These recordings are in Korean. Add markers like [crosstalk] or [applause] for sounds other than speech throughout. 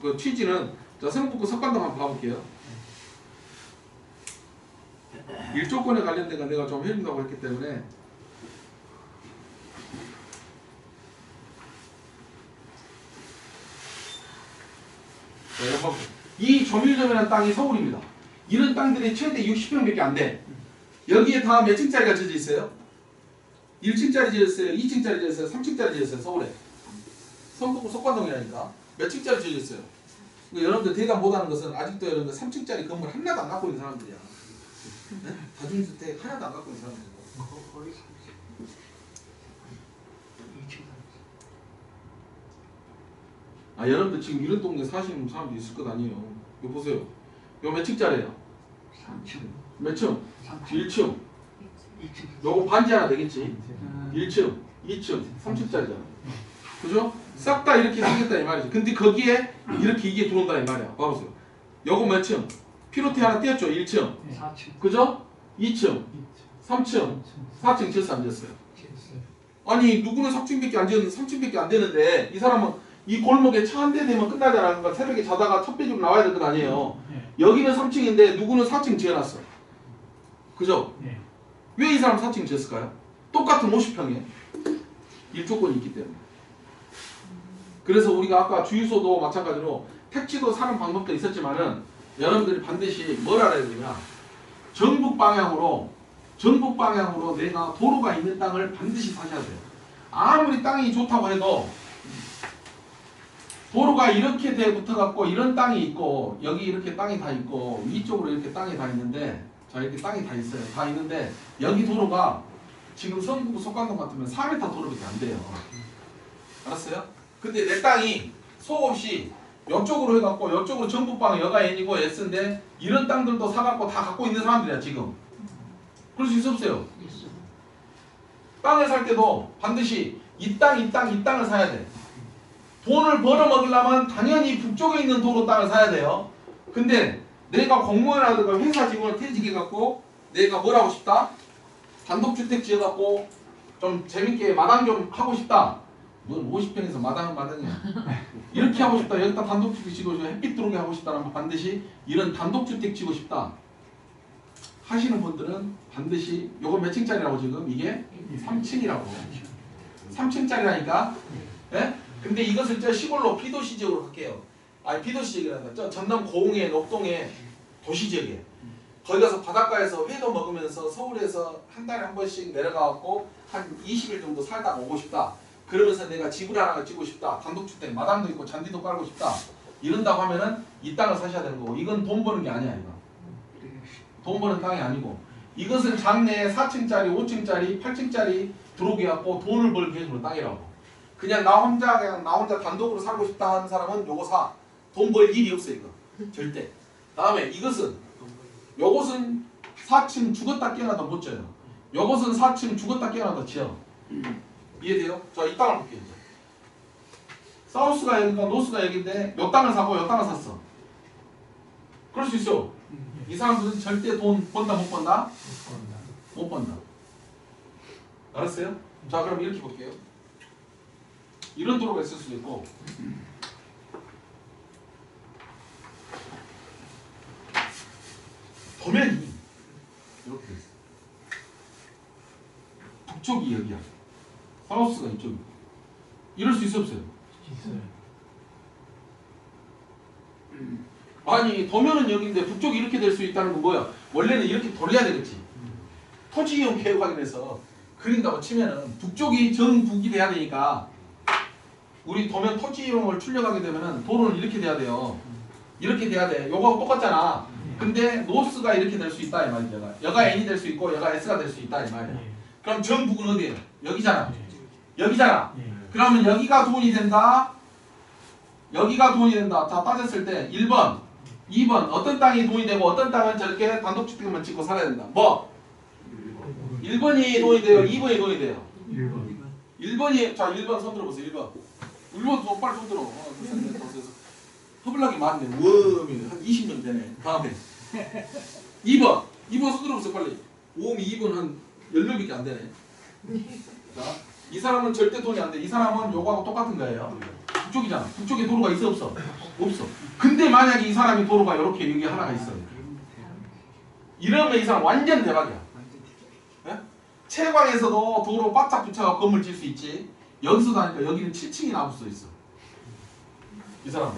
그 취지는 자 성북구 석관동 한번 봐볼게요. 일조권에 관련된 건 내가 좀 해준다고 했기 때문에 자, 봐보세요. 이 조밀점이라는 땅이 서울입니다. 이런 땅들이 최대 60평밖에 안 돼. 여기에 다 몇 층짜리가 지어져 있어요? 1층짜리 지었어요, 2층짜리 지었어요, 3층짜리 지었어요, 서울에. 성북구 석관동이라니까. 몇 층짜리 지어졌어요? 그러니까 여러분들 대답 못하는 것은 아직도 여러분들 3층짜리 건물 하나도 안 갖고 있는 사람들이야. 네? 다중주택 하나도 안 갖고 있는 사람들. 거의 30. 2층 아 여러분들 지금 이런 동네 사시는 사람도 있을 것 아니에요. 이거 보세요. 이거 몇 층짜리예요? 3층. 몇 층? 3층. 1층. 2층. 요거 반지 하나 되겠지? 아, 1층, 2층, 3층짜리잖아. 그죠? 싹 다 이렇게 생겼다 이 말이지. 근데 거기에 이렇게 이게 들어온다 이 말이야. 봐보세요. 요거 몇 층? 피로티 하나 띄었죠? 1층. 4층. 그죠? 2층, 3층, 4층 지었어 안 지었어요? 아니 누구는 3층밖에 안 지었는데 3층밖에 안 되는데 이 사람은 이 골목에 차 한대 되면 끝나잖아. 그러니까 새벽에 자다가 첫 배주로 나와야 될 건 아니에요. 네. 여기는 3층인데 누구는 4층 지어놨어. 그죠? 네. 왜이 사람 4층 지었을까요? 똑같은 50평에 일조권이 있기 때문에. 그래서 우리가 아까 주유소도 마찬가지로 택지도 사는 방법도 있었지만은 여러분들이 반드시 뭘 알아야 되냐? 전북 방향으로 전북 방향으로 내가 도로가 있는 땅을 반드시 사셔야 돼요. 아무리 땅이 좋다고 해도 도로가 이렇게 돼 붙어갖고 이런 땅이 있고 여기 이렇게 땅이 다 있고 위쪽으로 이렇게 땅이 다 있는데 자 이렇게 땅이 다 있어요. 다 있는데 여기 도로가 지금 성북구 속관동 같으면 4m 도로밖에 안 돼요. 알았어요? 근데 내 땅이 소없이 이쪽으로 해갖고 이쪽으로 전북방 여가 N이고 S인데 이런 땅들도 사갖고 다 갖고 있는 사람들이야 지금. 그럴 수 있어 없어요? 땅을 살 때도 반드시 이 땅, 이 땅, 이 땅을 사야 돼. 돈을 벌어 먹으려면 당연히 북쪽에 있는 도로 땅을 사야 돼요. 근데 내가 공무원이라든가 회사 직원을 퇴직해갖고 내가 뭘 하고 싶다? 단독주택 지어갖고 좀 재밌게 마당 좀 하고 싶다. 넌 50평에서 마당은 마당이야. 이렇게 하고 싶다. 여기다 단독주택 지고 싶다. 햇빛 들어오게 하고 싶다라면 반드시 이런 단독주택 지고 싶다. 하시는 분들은 반드시 요거 몇 층짜리라고 지금 이게 3층이라고. 3층짜리라니까. 예? 근데 이것을 저 시골로 비도시 지역으로 할게요. 아니 비도시 지역이란다. 저 전남 고흥에 녹동에 도시 지역에. 거기 가서 바닷가에서 회도 먹으면서 서울에서 한 달에 한 번씩 내려가갖고 한 20일 정도 살다가 오고 싶다. 그러면서 내가 집을 하나 짓고 싶다. 단독주택 마당도 있고 잔디도 깔고 싶다. 이런다고 하면은 이 땅을 사셔야 되는 거고 이건 돈 버는 게 아니야 이거. 돈 버는 땅이 아니고 이것은 장내에 4층짜리, 5층짜리, 8층짜리 들어오게 갖고 돈을 벌 계획으로 땅이라고. 그냥 나 혼자 그냥 나 혼자 단독으로 살고 싶다 하는 사람은 요거 사. 돈 벌 일이 없어 이거. 절대. 다음에 이것은 요것은 4층 죽었다 깨어나다 못 져요. 요것은 4층 죽었다 깨어나다 지어. 이해돼요? 자, 이 땅을 볼게요. 이제. 사우스가 여기가 노스가 여기인데 요 땅을 사고 요 땅을 샀어. 그럴 수 있어. 이 사람들은 절대 돈 번다 못 번다? 못 번다. 알았어요? 자 그럼 이렇게 볼게요. 이런 도로가 있을 수도 있고 도면이 이렇게 돼 있어. 북쪽이 여기야. 사우스가 이쪽이고. 이럴 수 있어 없어요? 있어요. 아니 도면은 여기인데 북쪽이 이렇게 될 수 있다는 건 뭐야? 원래는 이렇게 돌려야 되겠지. 토지 이용 개혁 확인해서 그린다고 치면은 북쪽이 정북이 돼야 되니까 우리 도면 토지 이용을 출력하게 되면은 도로는 이렇게 돼야 돼요. 이렇게 돼야 돼. 요거하고 똑같잖아. 근데 노스가 이렇게 될 수 있다 이 말이야. 여가. N이 될 수 있고 여가 S가 될 수 있다 이 말이야. 그럼 정북은 어디예요? 여기잖아. 여기잖아. 그러면 여기가 돈이 된다. 여기가 돈이 된다. 다 따졌을 때 1번, 2번 어떤 땅이 돈이 되고 어떤 땅은 저렇게 단독주택만 짓고 살아야 된다. 뭐? 1번 이 돈이 돼요. 2번이 돈이 돼요. 1번이 자 1번 손 들어보세요. 1번. 1번 더 빨리 손 들어. 여섯. 허블락이 많네. 웜이 한 20명 되네. 다음에 2번. 2번 손 들어보세요. 빨리. 5음 2번 한 10명밖에 안 되네. 자, 이 사람은 절대 돈이 안 돼. 이 사람은 요거하고 똑같은 거예요. 북쪽이잖아. 북쪽에 도로가 있어 없어? 없어. 근데 만약에 이 사람이 도로가 이렇게 여기 하나가 있어요. 이러면 이 사람 완전 대박이야. 채광에서도 도로 바짝 붙여서 건물 질 수 있지. 하니까 여기는 7층이 나올 수도 있어. 이 사람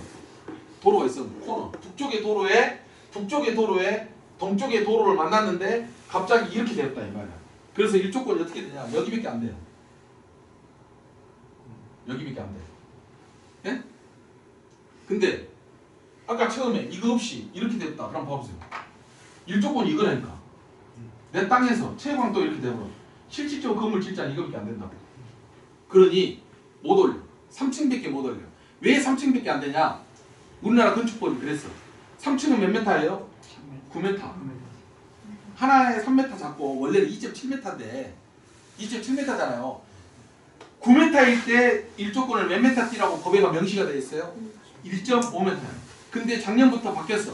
도로가 있어. 코너. 북쪽의 도로에 북쪽의 도로에 동쪽의 도로를 만났는데 갑자기 이렇게 됐다 이 말이야. 그래서 일조권이 어떻게 되냐? 여기밖에 안 돼요. 여기밖에 안 돼. 예? 근데 아까 처음에 이거 없이 이렇게 됐다. 그럼 봐보세요. 일조권이 이거라니까. 내 땅에서 채광도 이렇게 되고 실질적으로 건물 질자는 이거밖에 안 된다고. 그러니 못 올려. 3층밖에 못 올려. 왜 3층밖에 안 되냐? 우리나라 건축법이 그랬어. 3층은 몇 메타예요? 9m. 하나에 3m 잡고 원래는 2.7m인데 2.7m잖아요. 9m일 때 일조권을 몇 m 뛰라고 법에가 명시가 되어 있어요? 1.5m. 근데 작년부터 바뀌었어.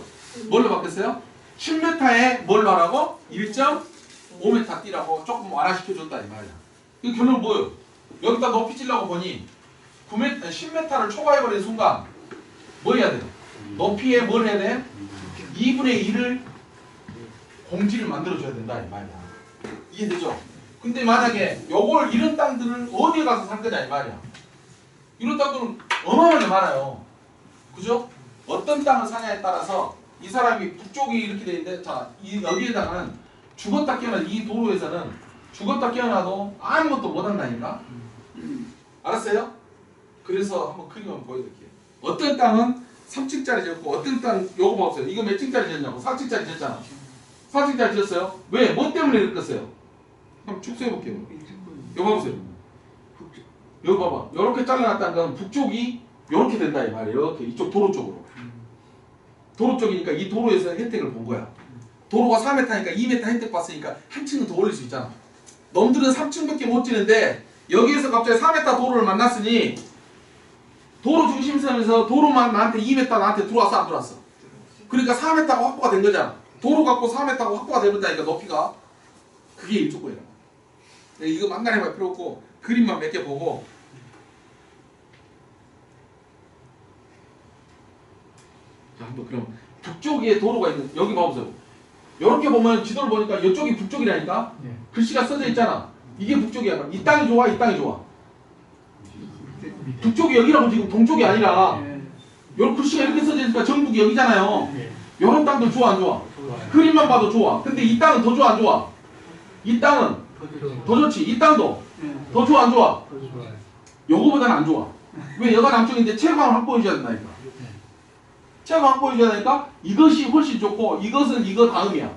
뭘로 바뀌었어요? 7m에 뭘로 하라고? 1.5m 뛰라고 조금 완화시켜 줬다 이 말이야. 그 결론 뭐예요? 여기다 높이 찔라고 보니 9m, 10m를 초과해버린 순간 뭐 해야 돼요? 높이에 뭘 해야 돼? 2분의 1을 공지를 만들어줘야 된다 이 말이야. 이해되죠? 근데 만약에 요걸 이런 땅들을 어디에 가서 살 거냐 이 말이야. 이런 땅들은 어마어마하게 많아요. 그죠? 어떤 땅을 사냐에 따라서 이 사람이 북쪽이 이렇게 돼 있는데 자 이, 여기에다가는 죽었다 깨어난 이 도로에서는 죽었다 깨어나도 아무것도 못 한다니까. 알았어요? 그래서 한번 그림 한번 보여드릴게요. 어떤 땅은 3층짜리 지었고 어떤 땅 요거 봐보세요. 이거 몇 층짜리 지었냐고 4층짜리 지었잖아. 4층짜리 지었어요? 왜? 뭐 때문에 이랬겠어요? 한번 축소해볼게요. 이거 봐보세요. 여기 봐봐. 이렇게 잘라놨다는 건 북쪽이 이렇게 된다 이 말이에요. 이렇게 이쪽 도로 쪽으로. 도로 쪽이니까 이 도로에서 혜택을 본 거야. 도로가 4m니까 2m 혜택 봤으니까 한 층은 더 올릴 수 있잖아. 놈들은 3층밖에 못 지는데 여기에서 갑자기 4m 도로를 만났으니 도로 중심선에서 도로만 나한테 2m 나한테 들어왔어 안 들어왔어? 그러니까 4m가 확보가 된 거잖아. 도로 갖고 4m가 확보가 되는다니까 높이가 그게 일조권이야. 이거 만나해볼 필요 없고 그림만 몇 개 보고 자 한번 그럼 북쪽에 도로가 있는 여기 봐보세요. 이렇게 보면 지도를 보니까 이쪽이 북쪽이라니까 글씨가 써져 있잖아. 이게 북쪽이야. 이 땅이 좋아, 이 땅이 좋아. 북쪽이 여기라고 지금 동쪽이 아니라 요 글씨가 이렇게 써져 있으니까 전북이 여기잖아요. 요런 땅도 좋아 안 좋아? 그림만 봐도 좋아. 근데 이 땅은 더 좋아 안 좋아? 이 땅은 더 좋지. 이 땅도 더 좋아 안 좋아? 요거보다는 안 좋아. 왜 여가 남쪽인데 채광을 확보해줘야 된다니까. 채광 확보해줘야 되니까 이것이 훨씬 좋고 이것은 이거 다음이야.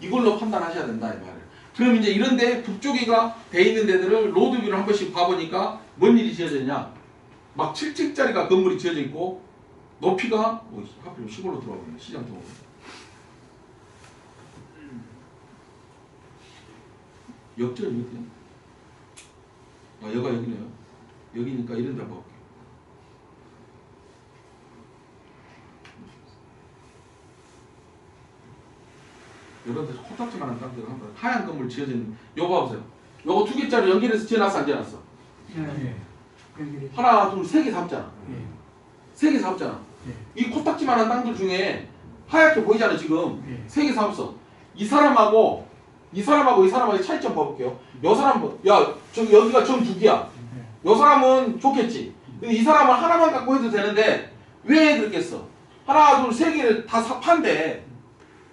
이걸로 판단하셔야 된다 이 말이에요. 그럼 이제 이런데 북쪽이가 돼 있는 데들을 로드뷰를 한 번씩 봐보니까 뭔 일이 지어졌냐? 막 7층짜리가 건물이 지어져 있고 높이가 뭐 하필 시골로 들어가네 시장 통으로. 역전이 어디야? 아 여가 여기네요. 여기니까 이런 데. 이런 데서 코딱지만한 땅들 한번 하얀 건물 지어진 요거 봐보세요. 요거 두 개짜리 연결해서 지어놨어 안 지어놨어? 하나 둘세개 잡잖아. 세개 잡잖아. 이 코딱지만한 땅들 중에 하얗게 보이잖아 지금 세개 잡았어. 이 사람하고 이 사람하고 이 사람하고 차이점 봐볼게요. 요 사람 뭐, 야 저기 여기가 정두 개야. 요 사람은 좋겠지. 근데 이 사람은 하나만 갖고 해도 되는데 왜 그렇겠어? 하나 둘 세 개를 다 사, 판대.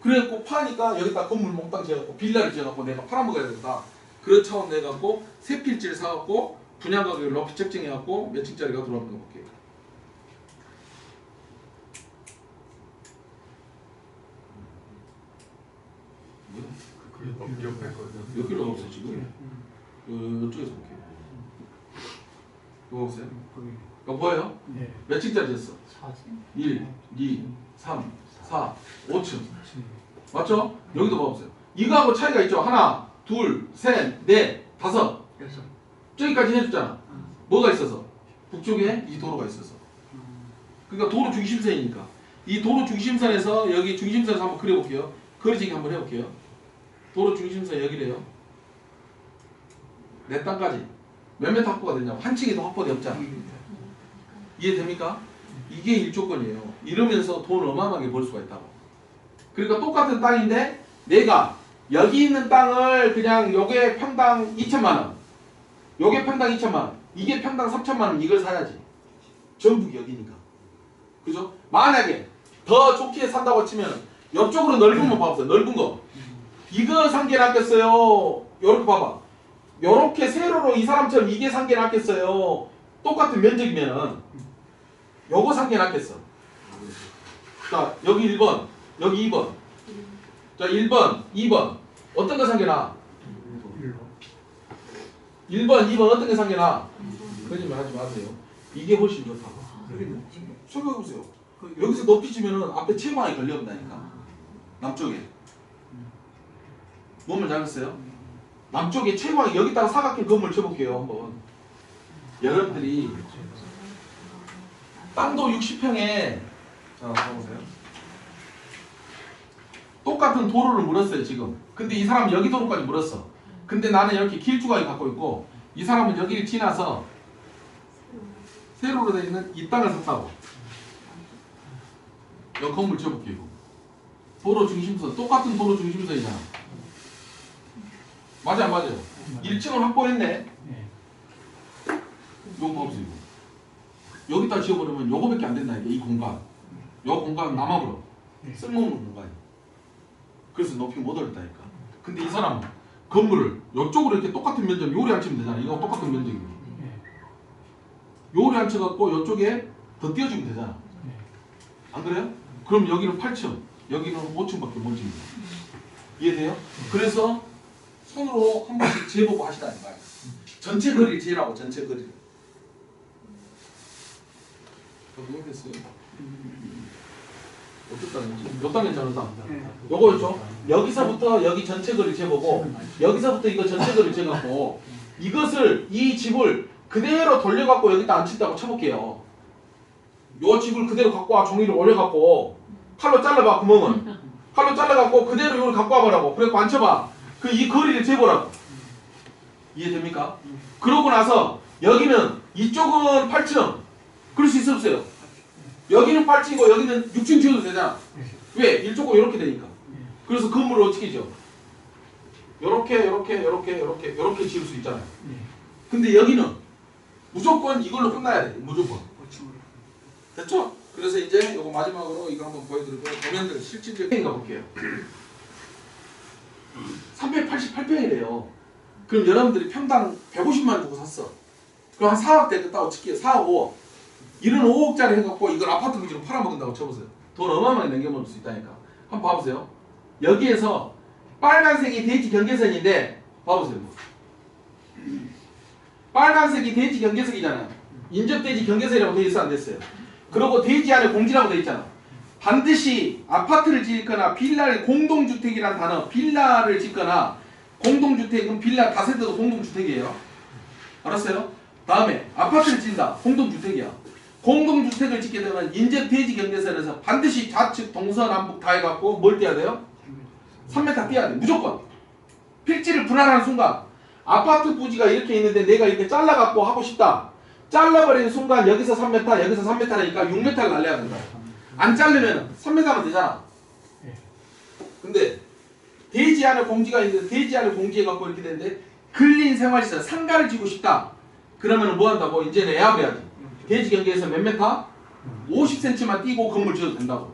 그래갖고 파니까 여기다 건물 몽땅 지어갖고 빌라를 지어갖고 내가 팔아먹어야 되겠다. 그런 차원 내갖고 세 필지를 사갖고 분양 가격을 높이 책정해갖고 몇 층짜리가 들어오는 거 볼게 몇 킬로가 없어 지금? 그 이쪽에서 볼게요. 이거 보세요. 이거 보여요? 몇 층짜리 됐어? 1, 2, 3, 4, 5층. 맞죠? 여기도 봐보세요. 이거하고 차이가 있죠? 하나, 둘, 셋, 넷, 다섯. 저기까지 해줬잖아. 뭐가 있어서? 북쪽에 이 도로가 있어서. 그러니까 도로 중심선이니까. 이 도로 중심선에서 여기 중심선에서 한번 그려볼게요. 그려지기 한번 해볼게요. 도로 중심선 여기래요. 내 땅까지 몇 메타 확보가 되냐고 한 층이 더 확보돼 없잖아. 이해됩니까? 이게 일조건이에요. 이러면서 돈 어마어마하게 벌 수가 있다고. 그러니까 똑같은 땅인데 내가 여기 있는 땅을 그냥 요게 평당 2천만 원, 요게 평당 2천만 원, 이게 평당 3천만 원 이걸 사야지. 전북 여기니까. 그죠? 만약에 더 좋게 산다고 치면 옆쪽으로 넓은 거 봐보세요. 넓은 거. 이거 산게 낫겠어요. 요렇게 봐봐. 요렇게 세로로 이 사람처럼 이게 산게 낫겠어요. 똑같은 면적이면은 요거 산게 낫겠어. 자, 여기 1번, 여기 2번. 자, 1번, 2번. 어떤 거 나아? 1번, 2번 어떤 게 나아? 거짓말 하지 마세요. 이게 훨씬 좋다고. 생각해보세요. 여기서 높이 주면은 앞에 체망이 걸려온다니까. 남쪽에. 몸을 잡았어요? 남쪽에 체망이 여기다가 사각형 건물 쳐볼게요 한번. 여러분들이 땅도 60평에 자 봐보세요. 똑같은 도로를 물었어요 지금. 근데 이 사람은 여기 도로까지 물었어. 근데 나는 이렇게 길쭉하게 갖고 있고 이 사람은 여기를 지나서 세로로 되어 있는 이 땅을 샀다고. 여기 건물 지어볼게요. 도로 중심선 똑같은 도로 중심선이잖아. 맞아 안 맞아요? 1층을 확보했네. 요거 봐보세요. 이거. 여기다 지어버리면 요거밖에 안 된다 이게 이 공간. 요 공간 남아버려. 쓸모없는 공간이. 그래서 높이 못 올렸다니까. 근데 이 사람은 건물을 요쪽으로 이렇게 똑같은 면적 요리 안 치면 되잖아. 이거 똑같은 면적이고. 요리 안 쳐갖고 요쪽에 더 띄워주면 되잖아. 안 그래요? 그럼 여기는 8층, 여기는 5층밖에 못 집니다. 이해돼요? 그래서 손으로 한 번씩 재보고 하시라는 거예요. 전체 거리를 재라고 전체 거리를. 어떤 땅인지? 몇땅 괜찮은 땅? 요거였죠? 여기서부터 여기 전체 거리 재보고 여기서부터 이거 전체 거리 재갖고 이것을 이 집을 그대로 돌려갖고 여기다 앉힌다고 쳐볼게요. 요 집을 그대로 갖고 와 종이를 올려갖고 칼로 잘라봐 구멍은 칼로 잘라갖고 그대로 이걸 갖고 와보라고 그래갖고 앉혀봐 그 이 거리를 재보라고 이해됩니까? 그러고 나서 여기는 이쪽은 8층 그럴 수 있어 없어요? 여기는 8층이고 여기는 6층 지어도 되잖아 왜? 이쪽은 이렇게 되니까 그래서 건물을 어떻게 지어? 요렇게 요렇게 요렇게 요렇게 요렇게 지을 수 있잖아요 근데 여기는 무조건 이걸로 끝나야 돼 무조건 됐죠? 그래서 이제 요거 마지막으로 이거 한번 보여드리고 도면들 실질적인 거 볼게요 [clears throat] 388평이래요. 그럼 여러분들이 평당 150만 원 주고 샀어. 그럼 한 4억 되겠다고 칠게요? 4억 5억. 이런 5억짜리 해갖고 이걸 아파트 기지로 팔아먹는다고 쳐보세요. 돈 어마어마하게 남겨먹을 수 있다니까. 한번 봐보세요. 여기에서 빨간색이 대지 경계선인데 봐보세요. 빨간색이 대지 경계선이잖아요 인접대지 경계선이라고 되어 있어? 안 됐어요. 그리고 대지 안에 공지라고 되어 있잖아 반드시 아파트를 짓거나 빌라를 공동주택이라는 단어 빌라를 짓거나 공동주택은 빌라 다세대도 공동주택이에요. 알았어요? 다음에 아파트를 짓는다. 공동주택이야. 공동주택을 짓게 되면 인접대지 경계선에서 반드시 좌측 동서남북 다 해갖고 뭘 떼야 돼요? 3m 떼야 돼. 무조건. 필지를 분할하는 순간 아파트 부지가 이렇게 있는데 내가 이렇게 잘라갖고 하고 싶다. 잘라버리는 순간 여기서 3m 여기서 3m라니까 6m를 날려야 된다 안 자르면 3m면 되잖아. 근데 대지 안에 공지가 있는데 대지 안에 공지해갖고 이렇게 되는데 근린 생활시설 상가를 지고 싶다. 그러면 뭐 한다고? 이제는 예약을 해야지. 대지 경계에서 몇 메타? 50cm만 띄고 건물 지어도 된다고.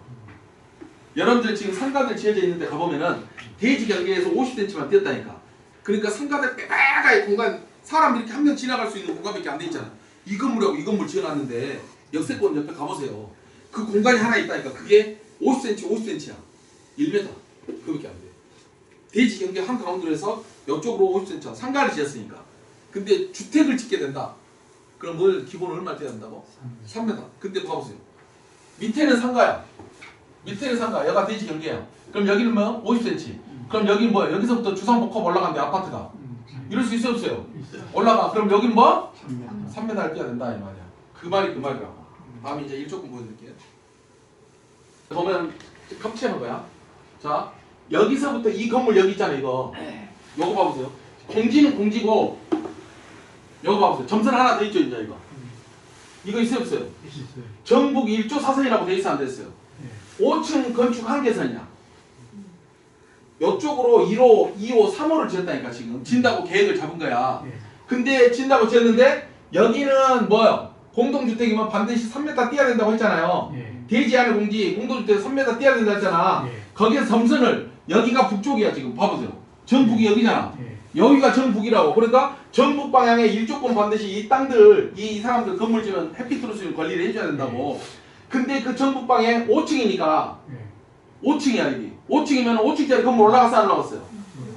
여러분들 지금 상가들 지어져 있는데 가보면은 대지 경계에서 50cm만 띄었다니까. 그러니까 상가들 빼빼가이 공간 사람 이렇게 한 명 지나갈 수 있는 공간밖에 안 돼 있잖아. 이 건물하고 이 건물 지어놨는데 역세권 옆에 가보세요 그 공간이 하나 있다니까. 그게 50cm 50cm야. 1m 그밖에 안 돼. 대지 경계 한 가운데로 해서 옆쪽으로 50cm 상가를 지었으니까. 근데 주택을 짓게 된다. 그럼 뭘 기본 얼마 돼야 된다고? 3m 근데 봐보세요. 밑에는 상가야. 밑에는 상가. 여가 대지 경계야. 그럼 여기는 뭐? 50cm 그럼 여기는 뭐야? 여기서부터 주상복합 올라간대 아파트가 이럴 수 있어 없어요? 올라가. 그럼 여기는 뭐? 3m를 뛰어야 된다 이 말이야. 그 말이 그 말이라고 다음에 이제 일 조금 보여드릴게요 보면 겹치는 거야 자 여기서부터 이 건물 여기 있잖아 이거 요거 봐보세요 공지는 공지고 요거 봐보세요 점선 하나 더 있죠 이제 이거 이거 있어요 없어요? 있어요. 정북 1조 사선이라고 돼 있어 안 됐어요? 네. 5층 건축 한계선이야. 이쪽으로 1호, 2호, 3호를 지었다니까 지금 진다고 계획을 잡은 거야. 네. 근데 진다고 지었는데 여기는 뭐요? 공동주택이면 반드시 3m 띄어야 된다고 했잖아요. 네. 대지 안의 공지 공동주택 3m 띄어야 된다 했잖아. 네. 거기서 점선을 여기가 북쪽이야 지금 봐보세요. 정북이 여기잖아. 네. 여기가 정북이라고. 그러니까 정북 방향에 일조권 반드시 이 땅들, 이 사람들 건물 지면 해피트루스 관리를 해줘야 된다고. 근데 그 정북 방에 5층이니까 네. 5층이야 여기. 5층이면 5층짜리 건물 올라갔어 안 올라갔어요?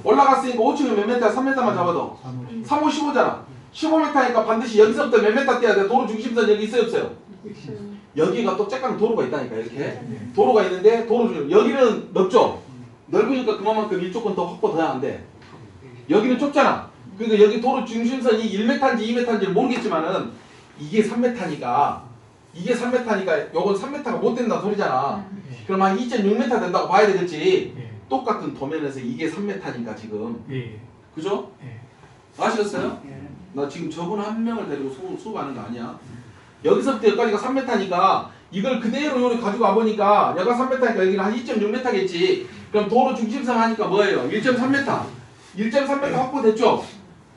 올라갔으니까 5층은 몇 메타? 3m만 잡아도. 사무. 3, 5, 15잖아. 15m니까 반드시 여기서부터 몇 메타 떼야 돼? 도로 중심선 여기 있어요 없어요? 있어요. 여기가 또 쬐까는 도로가 있다니까 이렇게. 네. 도로가 있는데 도로 중심 여기는 넓죠? 넓으니까 그만큼 일조권 더 확보 더안 돼. 여기는 좁잖아. 그러니까 여기 도로 중심선이 1m인지 2m인지 모르겠지만은 이게 3m니까 이게 3m니까 요건 3m가 못 된다는 소리잖아. 네. 그럼 한 2.6m 된다고 봐야 되겠지. 네. 똑같은 도면에서 이게 3m니까 지금. 네. 그죠? 네. 아시겠어요? 네. 나 지금 저분 한 명을 데리고 수, 수업하는 거 아니야. 여기서부터 여기까지가 3m니까 이걸 그대로 요리 가지고 와보니까 여기가 3m니까 여기는 한 2.6m겠지. 그럼 도로 중심선 하니까 뭐예요? 1.3m. 1.3m 확보됐죠?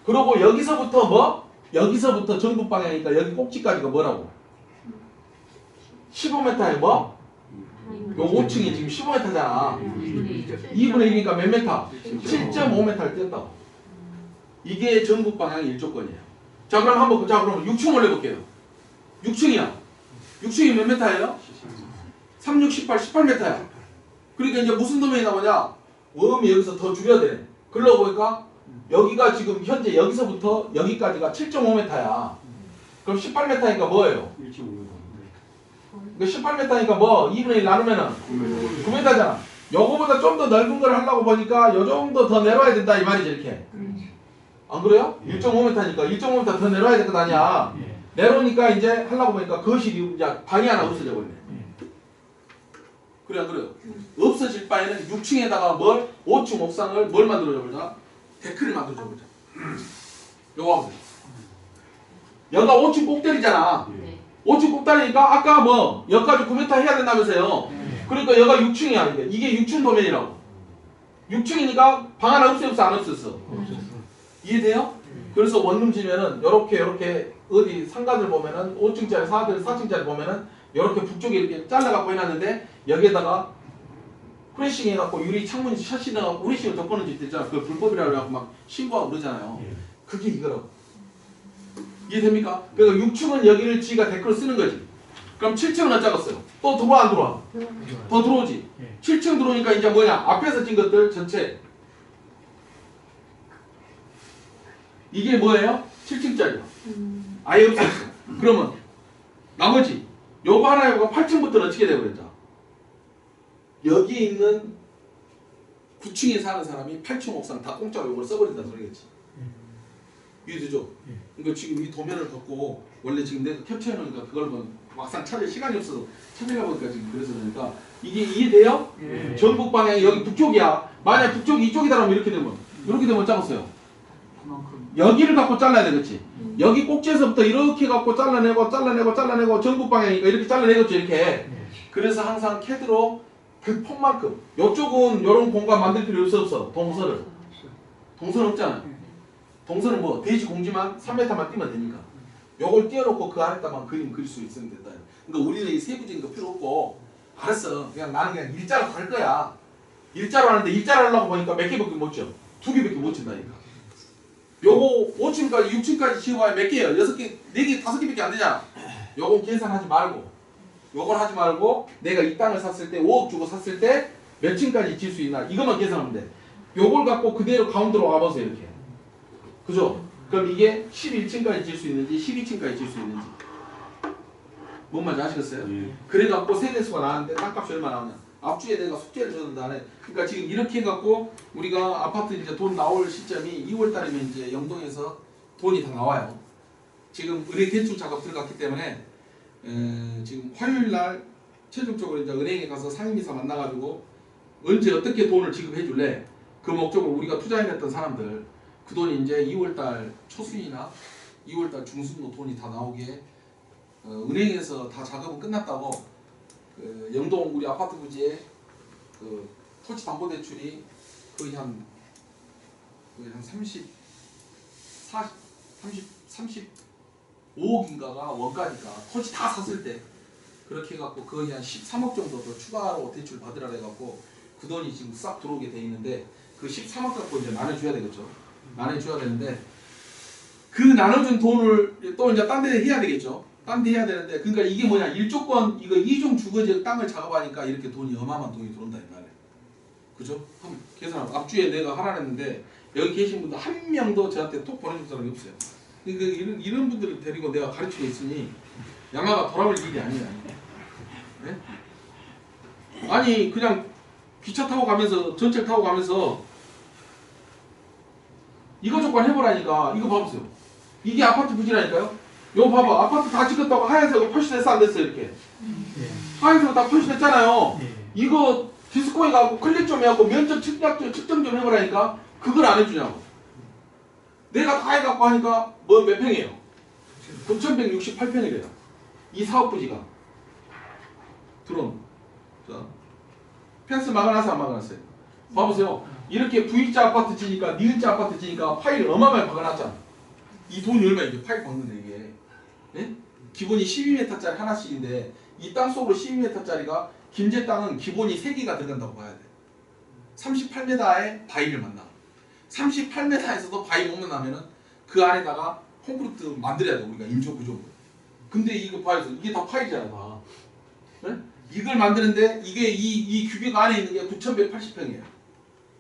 그리고 여기서부터 뭐? 여기서부터 전북 방향이니까 여기 꼭지까지가 뭐라고? 15m에 뭐? 요 5층이 지금 15m잖아. 2분의 1이니까 몇 메타? 7.5m를 뛰었다고. 이게 전북 방향의 일조권이에요. 자 그럼 한번 자 그럼 6층 올려볼게요. 6층이야. 6층이 몇 메타예요? 3, 6, 18, 18m야. 그러니까 이제 무슨 도면이 나오냐? 웜이 여기서 더 줄여야 돼. 글로 보니까 여기가 지금 현재 여기서부터 여기까지가 7.5m야. 그럼 18m니까 뭐예요? 그 18m니까 뭐 2분의 1 나누면은 9m잖아. 요거보다 좀 더 넓은 걸 하려고 보니까 요 정도 더 내려와야 된다 이 말이지 이렇게. 안 그래요? 1.5m니까 1.5m 더 내려와야 될 것 아니야. 네. 내려오니까 이제 하려고 보니까 거실이 이제 방이 하나 없어져 버리네. 네. 그래 안 그래요? 없어질 바에는 6층에다가 뭘 5층 옥상을 뭘 만들어 줘 보자? 데크를 만들어 줘 보자. [clears throat] 요거 하세요. 여기가 5층 꼭대기잖아. 5층 꼭대기니까 아까 뭐 여기까지 9m 해야 된다면서요. 네. 그러니까 여기가 6층이야 이게. 이게 6층 도면이라고. 6층이니까 방 하나 없어 없어 안 없었어. 없었어. 이해돼요? 그래서 원룸 지면은 이렇게 이렇게 어디 상가들 보면은 5층짜리 4들 4층짜리 보면은 이렇게 북쪽에 이렇게 잘라갖고 해놨는데 여기에다가 프레싱 해갖고 유리 창문 샷시 넣어갖고 프레싱을 덮어놓은 집 있잖아. 그걸 불법이라고 해갖고 막 신고하고 그러잖아요. 네. 그게 이거라고. 이해됩니까? 그러니까 6층은 여기를 지가 데크로 쓰는 거지. 그럼 7층은 어쩌겠어요? 또 들어와 안 들어와? 더 들어오지. 네. 7층 들어오니까 이제 뭐냐? 앞에서 찐 것들 전체 이게 뭐예요? 7층짜리야. 아예 없었어. 그러면 나머지 요거 하나 요거 8층부터는 어떻게 되버렸죠? 여기 있는 9층에 사는 사람이 8층 옥상 다 공짜로 요걸 써버린다는 소리겠지. 이해되죠? 예. 그러니까 지금 이 도면을 갖고 원래 지금 내가 캡처해 놓으니까 그걸 뭐 막상 찾을 시간이 없어서 찾아가 보니까 지금 그래서 그러니까 이게 이해돼요? 네. 전북 방향이 여기 북쪽이야. 만약 북쪽이 이쪽이다 그러면 이렇게 되면 이렇게 되면 짜겠어요. 그만큼. 여기를 갖고 잘라야 되겠지. 여기 꼭지에서부터 이렇게 갖고 잘라내고 잘라내고 잘라내고 전북 방향이니까 이렇게 잘라내겠죠 이렇게. 네. 그래서 항상 캐드로 그 폭만큼 요쪽은 이런 공간 만들 필요 없어 없어 동선을 동선 없잖아. 동선은 뭐 돼지 공지만 3m만 띄면 되니까. 요걸 띄워놓고 그 안에다만 그림 그릴 수 있으면 된다. 그러니까 우리는 이 세부적인 거 필요 없고 알았어. 그냥 나는 그냥 일자로 갈 거야. 일자로 하는데 일자로 하려고 보니까 몇 개밖에 못 쳐. 두 개밖에 못 친다니까. 요거 5층까지 6층까지 지어봐야 몇 개예요? 여섯 개, 네 개, 다섯 개밖에 안 되잖아. 요건 계산하지 말고 요걸 하지 말고 내가 이 땅을 샀을 때 5억 주고 샀을 때 몇 층까지 지을 수 있나 이것만 계산하면 돼. 요걸 갖고 그대로 가운데로 와보세요 이렇게. 그죠? 그럼 이게 11층까지 지을 수 있는지 12층까지 지을 수 있는지 뭔 말인지 아시겠어요? 그래갖고 세대수가 나왔는데 땅값이 얼마 나오냐 앞주에 내가 숙제를 줬는데. 그러니까 지금 이렇게 해갖고 우리가 아파트 이제 돈 나올 시점이 2월 달이면 이제 영동에서 돈이 다 나와요 지금 은행 대출 작업 들어갔기 때문에 에, 지금 화요일 날 최종적으로 이제 은행에 가서 상임이사 만나가지고 언제 어떻게 돈을 지급해 줄래 그 목적으로 우리가 투자해냈던 사람들 그 돈이 이제 2월달 초순이나 2월달 중순으로 돈이 다 나오게 어, 은행에서 다 작업은 끝났다고 그 영동 우리 아파트 부지에 그 토지 담보 대출이 거의 한 거의 한 30, 40, 30, 35억인가가 원가니까 토지 다 샀을 때 그렇게 해갖고 거의 한 13억 정도 더 추가로 대출 받으라 해갖고 그 돈이 지금 싹 들어오게 돼 있는데 그 13억 갖고 이제 나눠줘야 되겠죠. 나눠줘야 되는데 그 나눠준 돈을 또 이제 딴 데 해야 되겠죠. 딴 데 해야 되는데 그러니까 이게 뭐냐 일조권 이거 이종 주거지 땅을 작업하니까 이렇게 돈이 어마어마한 돈이 들어온다 이 말이에요. 그죠? 한번 계산하고 앞주에 내가 하라 했는데 여기 계신 분들 한 명도 저한테 톡 보내준 사람이 없어요. 그러니까 이런 이런 분들을 데리고 내가 가르치고 있으니 양아가 돌아올 일이 아니에요. 네? 아니 그냥 기차 타고 가면서 전철 타고 가면서 이거 조건 해보라니까 이거 봐보세요. 이게 아파트 부지라니까요. 이거 봐봐 아파트 다 찍었다고 하얀색으로 표시됐어 안 됐어 이렇게 네. 하얀색으로 다 표시됐잖아요. 네. 이거 디스코에 가고 클릭 좀 해갖고 면접 측정 좀, 측정 좀 해보라니까 그걸 안 해주냐고. 내가 다 해갖고 하니까 뭐 몇 평이에요? 9,168평이래요. 이 사업 부지가. 드론. 자, 펜스 막아놨어요, 안 막아놨어요? 봐보세요. 이렇게 V자 아파트 지니까, 니은자 아파트 지니까 파일 어마어마하게 박아놨잖아. 이 돈이 얼마 이게 파일 박는데 이게. 예? 기본이 12m짜리 하나씩인데 이 땅 속으로 12m짜리가 김제 땅은 기본이 3개가 들어간다고 봐야 돼. 38m에 바위를 만나. 38m에서도 바위 못 만나면은 그 안에다가 콘크리트 만들어야 돼 우리가 인조 구조. 근데 이거 봐요, 이게 다 파이잖아 다. 네? 이걸 만드는데 이게 이, 이 규격 안에 있는 게 9,180평이에요.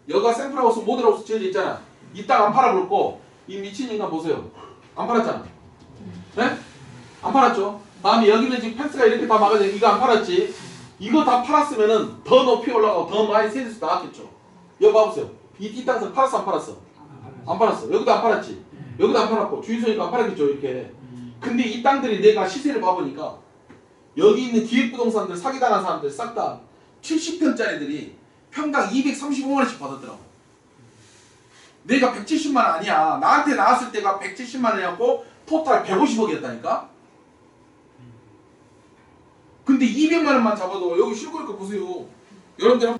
여가 샘플하우스 모델하우스 지어져 있잖아. 이땅안 팔아버렸고 이 미친 인간 보세요. 안 팔았잖아. 네? 안 팔았죠. 다음에 여기는 지금 펜스가 이렇게 다 막아져 이거 안 팔았지. 이거 다 팔았으면은 더 높이 올라가고 더 많이 세대수 나왔겠죠. 여기 봐보세요. 이 뒷땅에서 팔았어 안 팔았어? 안 팔았어. 여기도 안 팔았지. 여기도 안 팔았고 주유소니까 안 팔았겠죠 이렇게. 근데 이 땅들이 내가 시세를 봐보니까 여기 있는 기획 부동산들 사기당한 사람들 싹 다 70평짜리들이 평당 235만 원씩 받았더라고. 내가 170만 원 아니야. 나한테 나왔을 때가 170만 원이었고 토탈 150억이었다니까. 근데 200만 원만 잡아도 여기 실거래가 보세요. 여러분들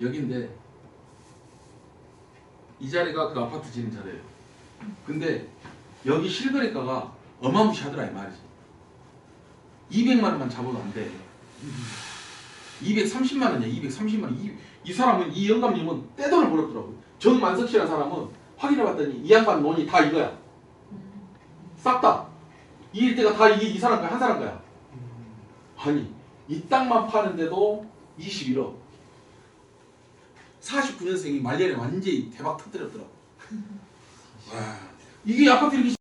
여기인데 이 자리가 그 아파트 지는 자리예요. 근데 여기 실거래가가 어마무시하더라 이 말이지. 200만 원만 잡아도 안 돼. 230만 원이야. 230만 원. 이, 이 사람은 이 영감님은 떼돈을 벌었더라고. 정만석 씨라는 사람은 확인해봤더니 이 양반 논이 다 이거야. 싹 다. 이 일대가 다 이게 이 사람 거야. 한 사람 거야. 아니 이 땅만 파는데도 21억. 49년생이 말년에 완전히 대박 터뜨렸더라고. 와, 이게 아파트 이렇게